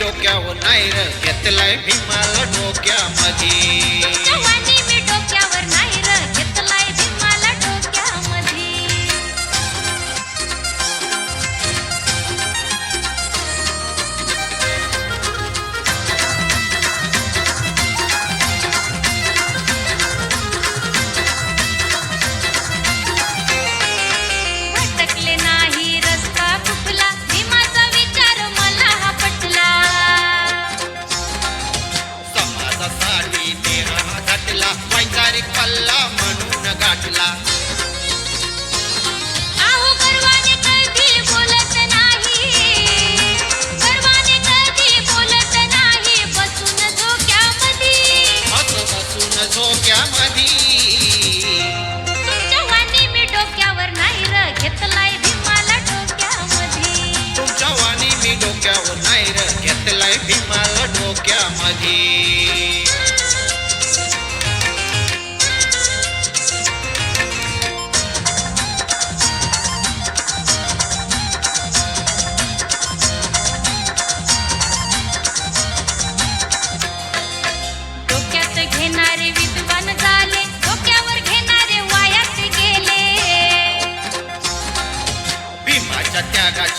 डोक्यावर नाही र. घेतलाय भीमाला डोक्यामध्ये மதிய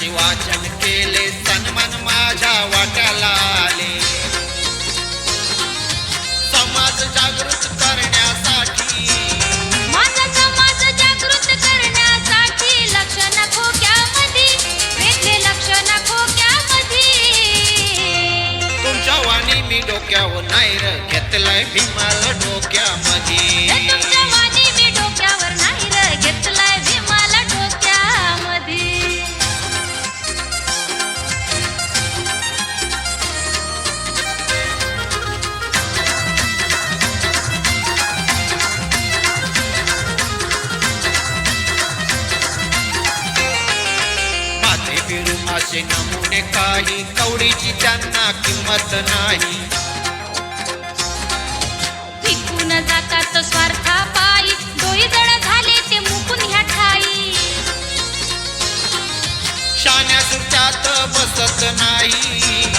त्यागाचे वाचन केले सन्मान माझ्या वाट्याला आले. समाज जागृत करण्यासाठी. माझा समाज जागृत करण्यासाठी लक्ष ना खोक्यामध्ये वेधले लक्ष ना खोक्यामध्ये. तुमच्या वाणी मी डोक्यावर नाही घेतलाय भीमाला हे असे नमुने काही कवडीची त्यांना किंमत नाही. विकून जातात स्वार्था पायी डोई जड झाले ते मुकून ह्या ठाई. शान्या सुट्यात बसत नाही.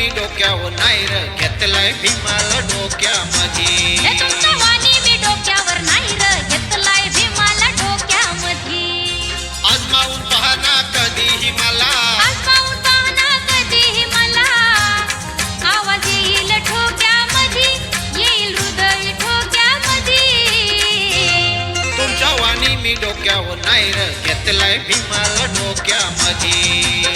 मी डोक्यावर नाही र. घेतलाय भीमाला हे तुमच्या वाणी मी डोक्यावर नाही र. घेतलाय भीमाला डोक्यामध्ये. आजमावून पाहना कधीही मला. आजमावून पाहना कधीही मला. आवाज येईल ठोक्यामध्ये. येईल हृदय ठोक्यामध्ये. तुमच्या वाणी मी डोक्यावर नाही र. घेतलाय भीमाला डोक्यामध्ये.